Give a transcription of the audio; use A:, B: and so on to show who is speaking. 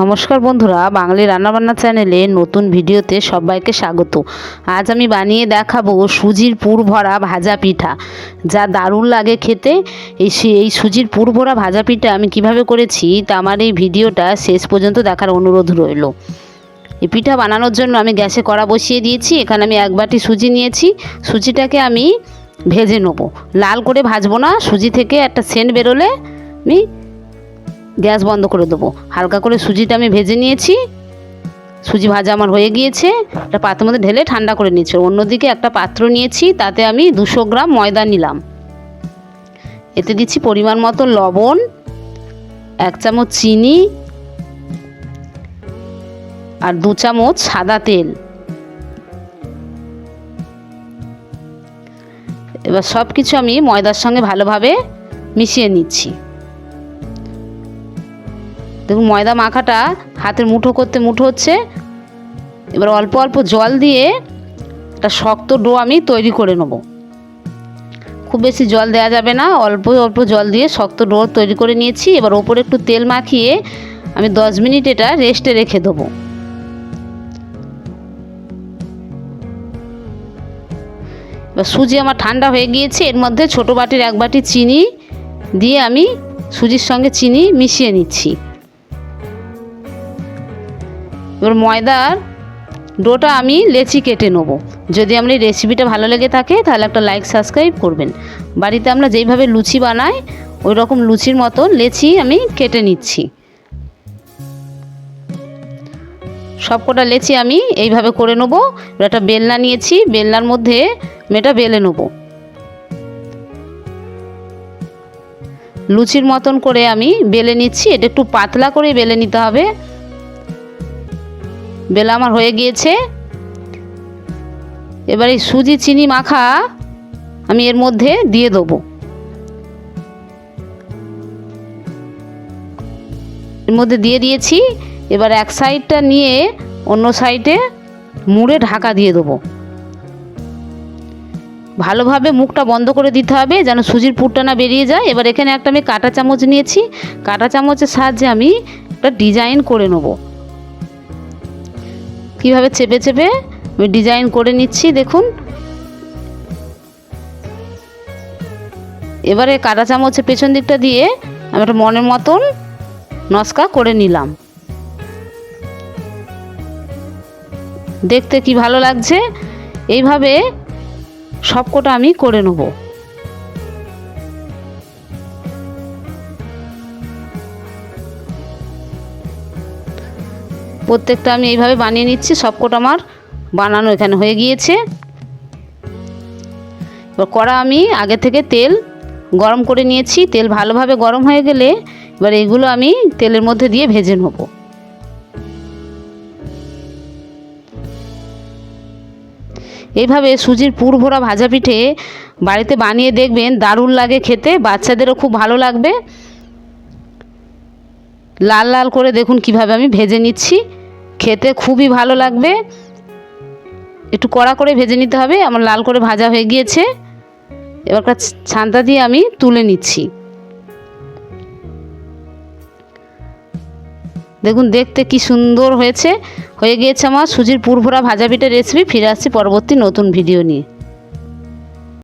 A: নমস্কার বন্ধুরা, বাঙালি রান্নাবান্না চ্যানেলে নতুন ভিডিওতে সবাইকে স্বাগত। আজ আমি বানিয়ে দেখাবো সুজির পুর ভরা ভাজা পিঠা। যা দারুণ লাগে খেতে, এই এই সুজির পুর ভরা ভাজা পিঠা আমি কীভাবে করেছি, তা আমার এই ভিডিওটা শেষ পর্যন্ত দেখার অনুরোধ রইল। এই পিঠা বানানোর জন্য আমি গ্যাসে কড়া বসিয়ে দিয়েছি, এখানে আমি এক বাটি সুজি নিয়েছি। সুজিটাকে আমি ভেজে নেব। লাল করে ভাজবো না, সুজি থেকে একটা সেন্ট বেরোলে আমি গ্যাস বন্ধ করে দেবো। হালকা করে সুজিটা আমি ভেজে নিয়েছি। সুজি ভাজা আমার হয়ে গিয়েছে। একটা পাত্রের মধ্যে ঢেলে ঠান্ডা করে নিয়েছি। অন্যদিকে একটা পাত্র নিয়েছি, তাতে আমি দুশো গ্রাম ময়দা নিলাম। এতে দিচ্ছি পরিমাণ মতো লবণ, এক চামচ চিনি আর দু চামচ সাদা তেল। এবার সব কিছু আমি ময়দার সঙ্গে ভালোভাবে মিশিয়ে নিচ্ছি। দেখুন, ময়দা মাখাটা হাতের মুঠো করতে মুঠো হচ্ছে। এবার অল্প অল্প জল দিয়ে একটা শক্ত ডো আমি তৈরি করে নেব। খুব বেশি জল দেওয়া যাবে না, অল্প অল্প জল দিয়ে শক্ত ডো তৈরি করে নিয়েছি। এবার ওপরে একটু তেল মাখিয়ে আমি দশ মিনিট এটা রেস্টে রেখে দেবো। এবার সুজি আমার ঠান্ডা হয়ে গিয়েছে, এর মধ্যে ছোটো বাটির এক বাটি চিনি দিয়ে আমি সুজির সঙ্গে চিনি মিশিয়ে নিচ্ছি। এবার ময়দার ডোটা আমি লেচি কেটে নেব। যদি আমার এই রেসিপিটা ভালো লেগে থাকে, তাহলে একটা লাইক সাবস্ক্রাইব করবেন। বাড়িতে আমরা যেইভাবে লুচি বানাই ওই রকম লুচির মতো লেচি আমি কেটে নিচ্ছি। সবকটা লেচি আমি এইভাবে করে নেব। একটা বেলনা নিয়েছি, বেলনার মধ্যে মেয়েটা বেলে নেব। লুচির মতন করে আমি বেলে নিচ্ছি, এটা একটু পাতলা করে বেলে নিতে হবে। বেলা আমার হয়ে গিয়েছে। এবার এই সুজি চিনি মাখা আমি এর মধ্যে দিয়ে দেবো। এর মধ্যে দিয়ে দিয়েছি। এবার এক সাইডটা নিয়ে অন্য সাইডে মুড়ে ঢাকা দিয়ে দেবো। ভালোভাবে মুখটা বন্ধ করে দিতে হবে যেন সুজির পুরটা না বেরিয়ে যায়। এবার এখানে একটা আমি কাঁটা চামচ নিয়েছি। কাঁটা চামচের সাহায্যে আমি একটা ডিজাইন করে নেব। কীভাবে চেপে চেপে আমি ডিজাইন করে নিচ্ছি, দেখুন। এবারে কাঁটা চামচের পেছন দিকটা দিয়ে আমি একটা মনের মতন নস্কা করে নিলাম। দেখতে কি ভালো লাগছে? এইভাবে সবকটা আমি করে নেব। প্রত্যেকটা আমি এইভাবে বানিয়ে নিচ্ছি, সবকটা আমার বানানো এখানে হয়ে গিয়েছে। এবার কড়া আমি আগে থেকে তেল গরম করে নিয়েছি, তেল ভালোভাবে গরম হয়ে গেলে এবার এইগুলো আমি তেলের মধ্যে দিয়ে ভেজে নেব। এইভাবে সুজির পুর ভরা ভাজা পিঠে বাড়িতে বানিয়ে দেখবেন, দারুণ লাগে খেতে, বাচ্চাদেরও খুব ভালো লাগবে। লাল লাল করে দেখুন কীভাবে আমি ভেজে নিচ্ছি। খেতে খুবই ভালো লাগবে। একটু কড়া করে ভেজে নিতে হবে, আমার লাল করে ভাজা হয়ে গিয়েছে। এবার একটা ছান্তা দিয়ে আমি তুলে নিচ্ছি। দেখুন, দেখতে কি সুন্দর হয়েছে। হয়ে গিয়েছে আমার সুজির পুরভরা ভাজা পিঠা রেসিপি ফিরে আসছি পরবর্তী নতুন ভিডিও নিয়ে।